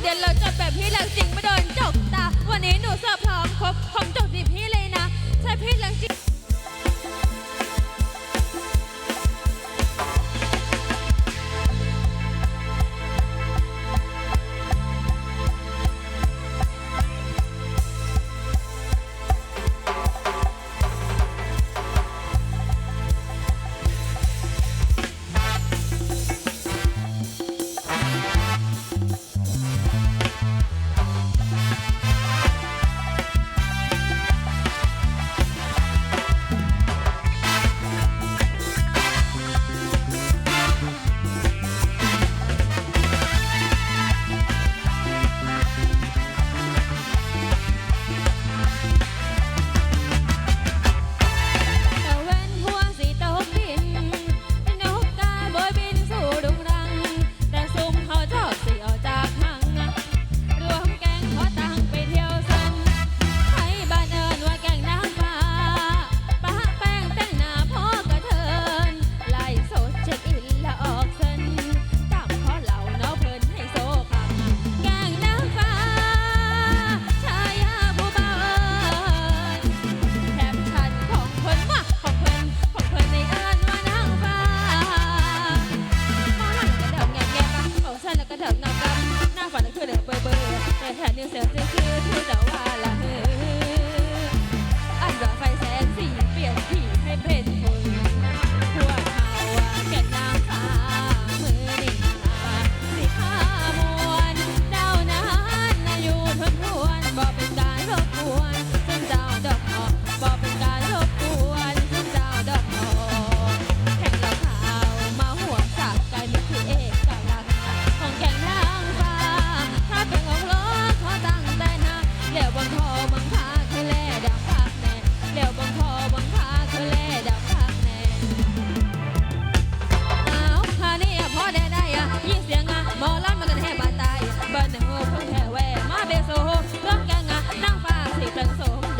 เดียนเราจบแบบพี่เรื่องจริงไม่โดนจกตา วันนี้หนูเสิร์ฟพร้อมครบผมจกดีพี่เลยนะ ใช่พี่เรื่องจริง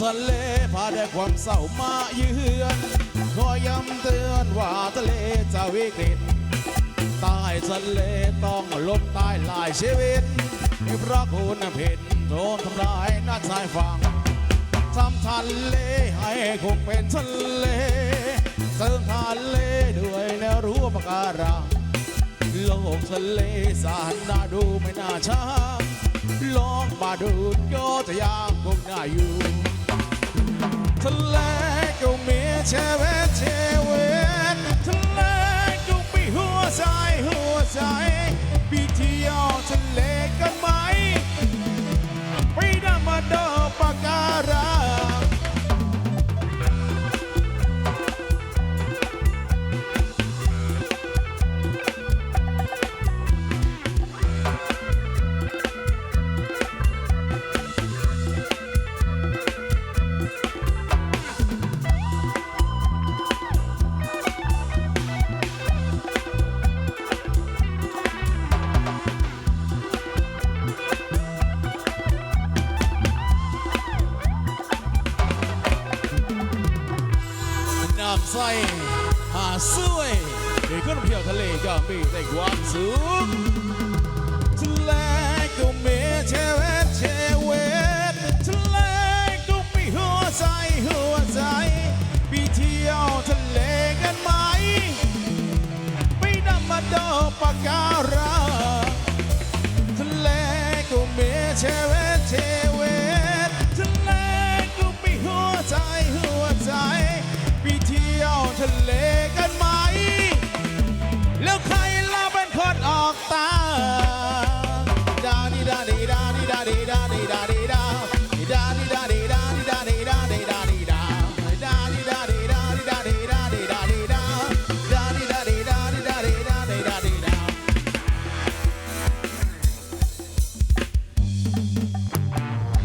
ทะเลพาได้ความเศร้ามาเยือนคอยย้ำเตือนว่าทะเลจะวิกฤตใต้ทะเลต้องล้มตายหลายชีวิตเพราะคุณเพ่นโดนทำลายน้าชายฝั่งทำทะเลให้คงเป็นทะเลเติมทะเลด้วยแนวรั้วปะการังโลกทะเลสานน่าดูไม่น่าช้าลองมาดูก็จะยากคงน่าอยู่ ทะเลก็มีชีวิตชีวิตทะเลก็มีหัวใจหัวใจ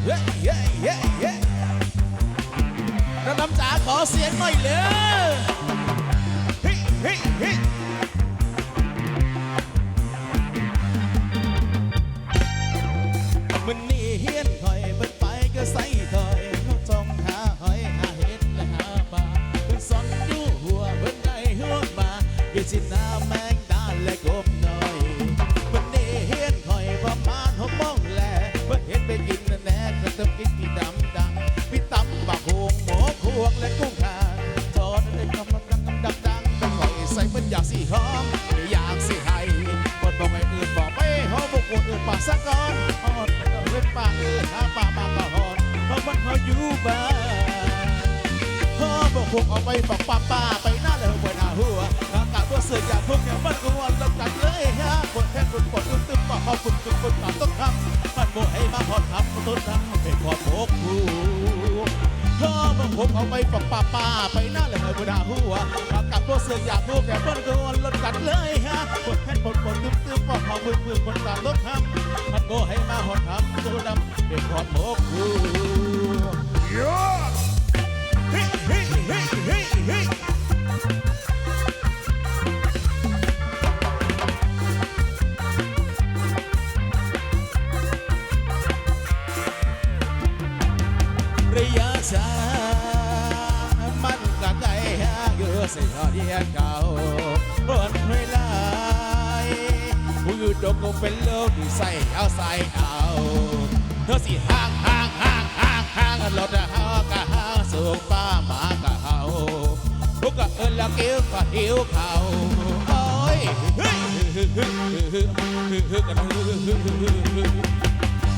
เย้เย้เย้เย้ระน้ำจ๋าขอเสียงหน่อยเลย ฮิฮิฮิ อยู่บ้านพ่อบอกพวกเอาไปฝักป้าป้าไปหน้าเลยบนหน้าหัวอางกาศว่าเสืออยากพวกเนี่ยมันกวนล้วกันเลยฮะคนแค่คนปวดตึ้มตึ้มบอกเขาคุณคุณคุณตามต้องทำมันโมให้มาพอทำต้นทำให้พอพกหูพ่อบอกผมเอาไปฝักป้าป้าไปหน้าเลยบนหน้าหัวอางกาศว่าเสืออยากพวกเนี่ยมันกวนล้วกันเลยฮะคนแค่คนปวดตึ้มตึ้มบอกเขาคุณคุณคนตามต้องทำมันโมให้มาพอทำต้นทำให้พอพกหู ระยะทามันก็ไกลห่างอยู่เสียเดียนเก่าบนเวลาผู้อยู่ดงคงเป็นโลกที่ใส่เอาใส่เอาเธอสิห่างห่างห่างห่างห่างรถ สุกป้าหมากะเขาพวกก็เอินละกี้ยวก็หิวเขาโอ้ยเฮ้ย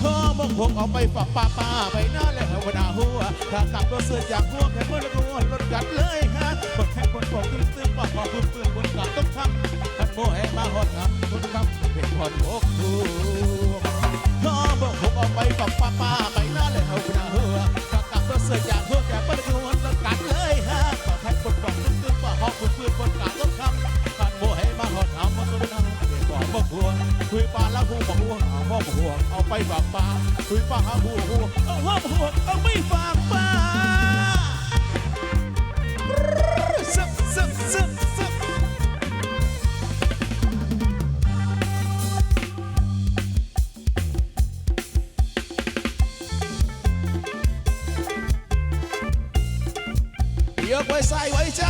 เฮ้อมองผมเอาไปฝากป้าป้าไปหน้าแล้ววันหน้าหัวถ้ากลับรถเสื้อจากหัวแค่เมื่อละรวนรถกัดเลยฮะบนแค่บนบอกขึ้นซื้อปอกปอกพื้นพื้นบนกลับต้องทำทันโมให้มาหอดนะคนทำเป็นหอดหกดูเฮ้อมองผมเอาไปฝากป้าป้าไปหน้าแล้ววันหน้าหัว ก็เสือกอยากหัวก่ปนกวนละกันเอ้ยฮะป่าแพ็คปนป่าตึ้งตึ้งป่อปนปืนปนกาต้นคำปานโบให้มาหอดหามมาตัวนั่งเดี๋ยวก่อนบ่กลัวคุยปลาละหูบ่หัวหาพ่อบ่หัวเอาไปฝาปลาคุยปลาหาหูหูเอาหัวบ่หัวเอาไปฝากปลา 带回家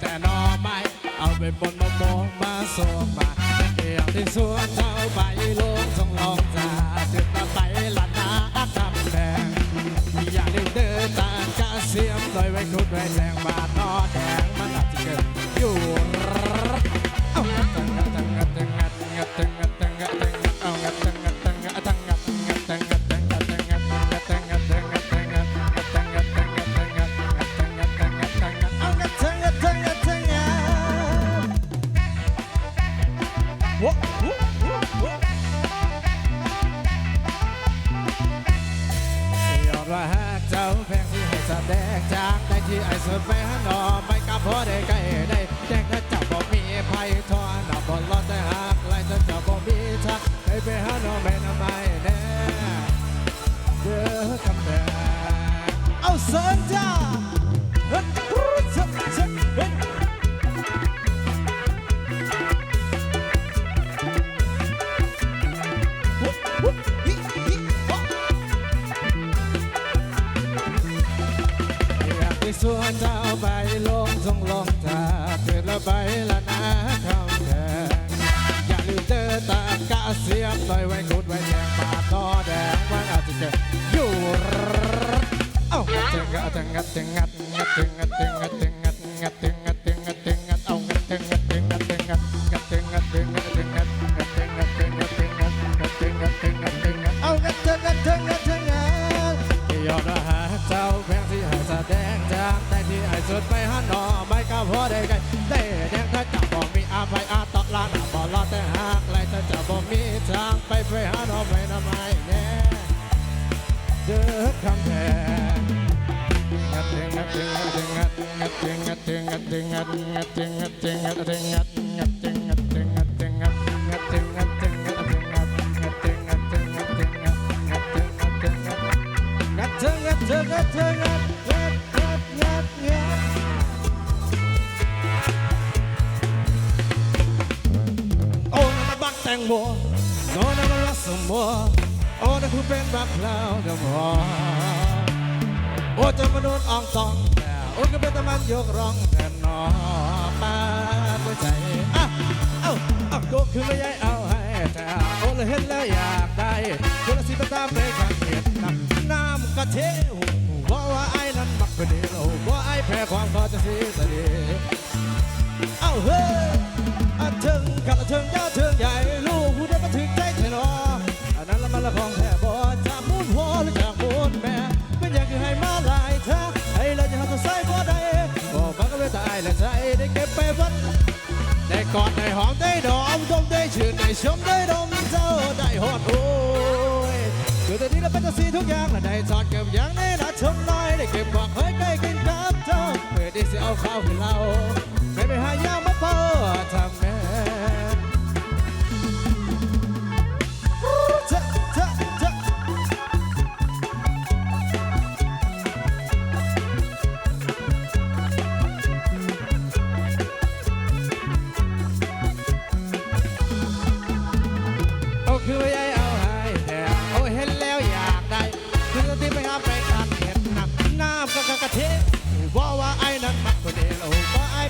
แต่นอไม้เอาไปบนมม่วงมาสวงมาเดียวที่สวนเท้าใบลกทรงลองจาเดือดมาไปหละนาอาคำแดงอยากได้เดินตาจะเสียมลอยไว้คุดไว้แสงบาทนอแดง Thank you. ยังมัวนอนเอนมารักสมมัวโอ้นั่นคุณเป็นมะพร้าวน้ำหอมโอ้จะมาโดนอ่องตองแต่โอ้ก็เป็นตะมันยกร้องแต่นอป้าหัวใจอะเอ้าเอ้าโกขึ้นไม่ใหญ่เอาให้แต่โอ้เลยเห็นแล้วอยากได้คนละสีตาตามไปกังเห็นน้ำน้ำกระเทว่าว่าไอ้นั้นมักเป็นเดียวว่าไอ้แพ้ความก็จะเสียเสน่เอ้าเฮ้ อันเชิงกันเชิงยาเชิงใหญ่ลูกผู้ใดมาถึงใจเธอนออันนั้นละมันละของแท้บ่จากมูนหัวหรือจากมูนแม่เป็นอย่างคือให้มาหลายท่าให้เราจะหาตัวใส่บ่ได้บ่ฟังกันเลยตายและใจได้เก็บไปวัดได้กอดได้หอมได้ดอมดมได้ชื่นได้ชมได้ดมเจ้าได้หอดโอ้ยคือแต่นี้เราเป็นตัวซีทุกอย่างและได้จอดเก็บอย่างในนาชมน้อยได้เก็บความเคยใกล้กินกับเจ้าเพื่อที่จะเอาข้าวให้เราไม่ไปหายามาเป่าทำแ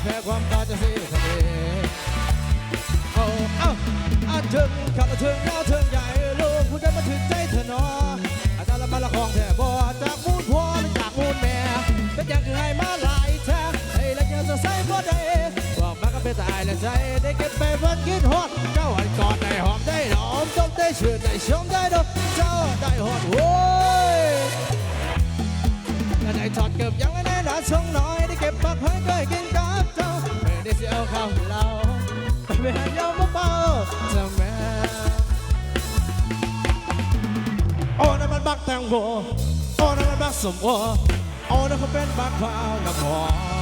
แพ้ความตาจะเสียทะเโอ้เอ้าอาถึงขับมาถึงเราถึงใหญ่ลูกผู้จะมาถึงใจเธอนาะอาจารย์ละมาละของแท่บ่จากมูลพ่อและจากมูลแม่เป็นอย่างไรมาหลายแท้ให้ละเกียรติใส่บ่ได้บอกมาก็เป็นตายและใจได้เก็บไปเพื่อกินหอดเจ้าอันกอดได้หอมได้หอมต้องได้ชื่นได้ชมได้ดอเจ้าได้หอดโว้ยได้ถอดเก็บยังไม่แน่นอชงน้อยได้เก็บปักให้ด้วยกินาไม่ได้เสียเอาข้าเราไปไปหายอมเบาจะแม่โอ้นั่นมันบักแตงโมโอ้นั่นมันบักสมโอโอ้นั่นเขาเป็นบักพร้าวน้ำหอม